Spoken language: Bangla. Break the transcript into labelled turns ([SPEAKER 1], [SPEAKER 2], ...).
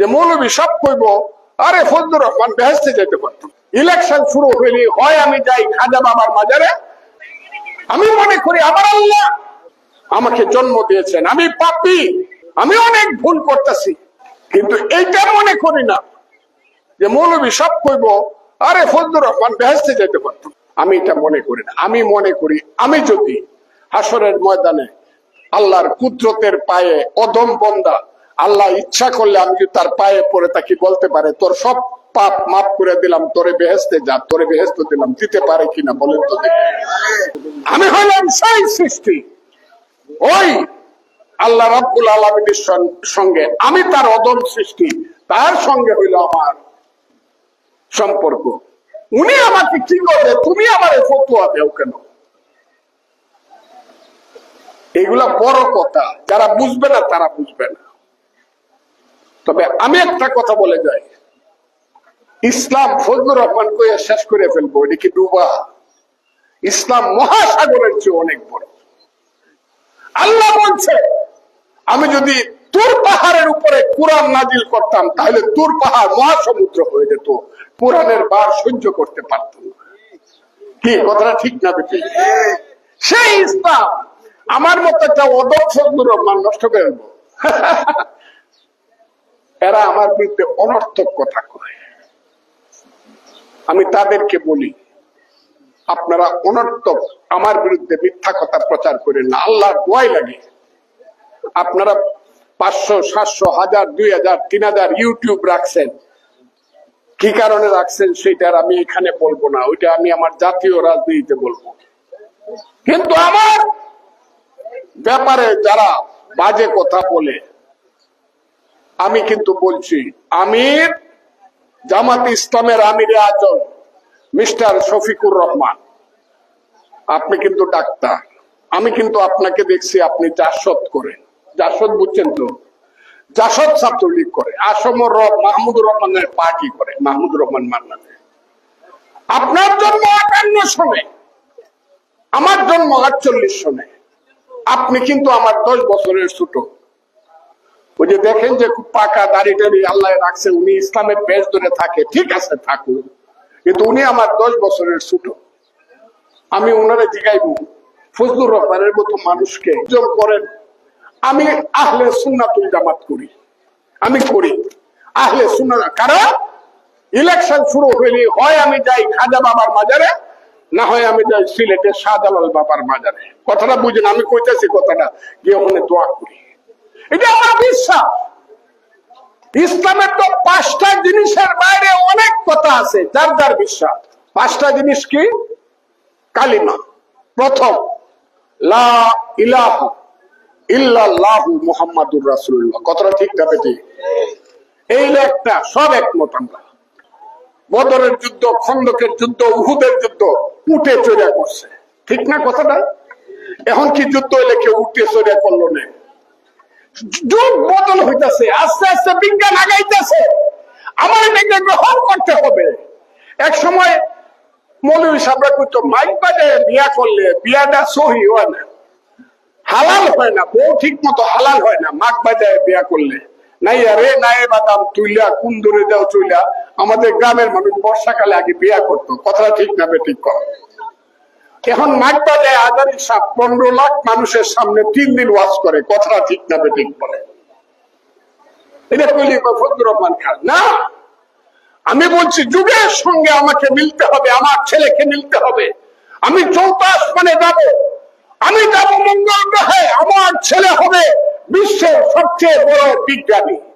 [SPEAKER 1] যে মৌলবী সব কইব, আরে ফজলুর রহমান বেহেস্তে যেতে পারতো। ইলেকশন শুরু হইলে হয় আমি যাই খাজা বাবার মাজারে। আমি মনে করি আমার আল্লাহ আমাকে জন্ম দিয়েছেন। আমি পাপি, আমি অনেক ভুল করতেছি। কিন্তু এইটা মনে করি না যে মৌলবী সব কইব, আরে ফজলুর রহমান বেহেস্তে যেতে পারতো। আমি এটা মনে করি না। আমি মনে করি আমি যদি হাসরের ময়দানে আল্লাহর কুদরতের পায়ে অদম বন্দা আল্লাহ ইচ্ছা করলে আমি যদি তার পায়ে পড়ে তাকে বলতে পারে, তোর সব পাপ মাফ করে দিলাম, তোরে বেহেস্তে যা, তোরে বেহেস্ত দিলাম, দিতে পারে কিনা বলেন তো আমি হইলাম সেই সৃষ্টি। ওই আল্লাহ রাব্বুল আলমিনের সঙ্গে আমি তার অদম সৃষ্টি, তার সঙ্গে হইল আমার সম্পর্ক। উনি আমাকে কি করবে তুমি আমার ফতুয়া দেও কেন? এগুলা বড় কথা, যারা বুঝবে না তারা বুঝবে না। তবে আমি একটা কথা বলে যাই। ইসলাম ফজলুর রহমান কইয়া শেষ করে ফেলব, এটা কি ডুবা? ইসলাম মহাসাগরের চেয়ে অনেক বড়। আল্লাহ বলছে, আমি যদি তুর পাহাড়ের উপরে কোরআন নাজিল করতাম, তাহলে তুর পাহাড় মহাসমুদ্র হয়ে যেত, কোরআনের বার সহ্য করতে পারত কি, কথাটা ঠিক না বেটি? সেই ইসলাম, আমার মতো একটা ফজলুর রহমান নষ্ট করে এরা আমার বিরুদ্ধে অনর্থক কথা কয়। আমি তাদেরকে বলি, আপনারা অনর্থক আমার বিরুদ্ধে মিথ্যা কথা প্রচার করেন না, আল্লাহর দোয়াই লাগে। আপনারা পাঁচশো, সাতশো, হাজার, দুই হাজার, তিন হাজার ইউটিউব রাখছেন। কি কারণে রাখছেন সেটার আমি এখানে বলব না, ওইটা আমি আমার জাতীয় রাজনীতিতে বলব। কিন্তু আমার ব্যাপারে যারা বাজে কথা বলে আমি কিন্তু বলছি, আমির জামাত ইসলামের আমিরে আজম, মিস্টার শফিকুর রহমান। আপনি কিন্তু ডাক্তার। আমি কিন্তু আপনাকে দেখছি আপনি জাসদ করেন জাসদ বুঝছেন তো? জাসদ ছাত্রলীগ করে আসমর রব মাহমুদুর রহমানের পার্টি করে মাহমুদুর রহমান মান্নাতে। আপনার জন্ম আটান্ন সনে, আমার জন্ম আটচল্লিশ সনে। আপনি কিন্তু আমার দশ বছরের ছোট। ওই যে দেখেন যে খুব পাকা দাড়ি টাড়ি আল্লাহ রাখছে, উনি ইসলামের বেশ ধরে থাকে। ঠিক আছে, থাকুন। কিন্তু উনি আমার দশ বছরের ছোট। আমি ওনারে জিগাইব। ফজলুর রহমানের মতো মানুষকে করেন। আমি আহলে সুন্নাতুল জামাত করি। আমি করি। আহলে সুন্না কারণ ইলেকশন শুরু হইলে হয় আমি যাই খাজা বাবার মাজারে, না হয় আমি যাই সিলেটের শাহজালাল বাবার মাজারে। কথাটা বুঝেন, আমি কইতেছি কথাটা। গিয়ে ওখানে দোয়া করি। এটা আমার বিশ্বাস। ইসলামের তো পাঁচটা জিনিসের বাইরে অনেক কথা আছে, যার যার বিশ্বাস। পাঁচটা জিনিস কি? কালিমা। প্রথম ঠিক এই একটা সব একমত আমরা। বদরের যুদ্ধ, খন্দকের যুদ্ধ, উহুদের যুদ্ধ, উঠে চড়া করছে ঠিক না কথাটা? এখন কি যুদ্ধ হইলে কেউ উঠে চড়া করল না? যুগ বদল হইতেছে, আস্তে আস্তে বিজ্ঞান আগাইতেছে। আমার এটাকে গ্রহণ করতে হবে। এক সময় মৌলবী সাহেবরা কইতো, মাইক বাজে, বিয়া করলে, বিয়াটা সহি হয় না। হালাল হয় না, বউ ঠিক মতো হালাল হয় না, মাক বাজায় বিয়া করলে। নাই আরে নাই বাদাম তুইলা কুন্দরে দাও চইলা, আমাদের গ্রামের মানুষ বর্ষাকালে আগে বিয়া করতো। কথাটা ঠিক না ঠিক কর। এখন মাঠ বাজায় আজারি পনেরো লাখ মানুষের সামনে তিন দিন ওয়াজ করে, কথাটা ঠিক না ঠিক বলে। এটা কইলি ফজলুর রহমান খান। না! আমি বলছি, যুগের সঙ্গে আমাকে মিলতে হবে, আমার ছেলেকে মিলতে হবে। আমি চৌথা আসমানে যাব। আমি যাব মঙ্গল গ্রহে, আমার ছেলে হবে বিশ্বের সবচেয়ে বড় বিজ্ঞানী।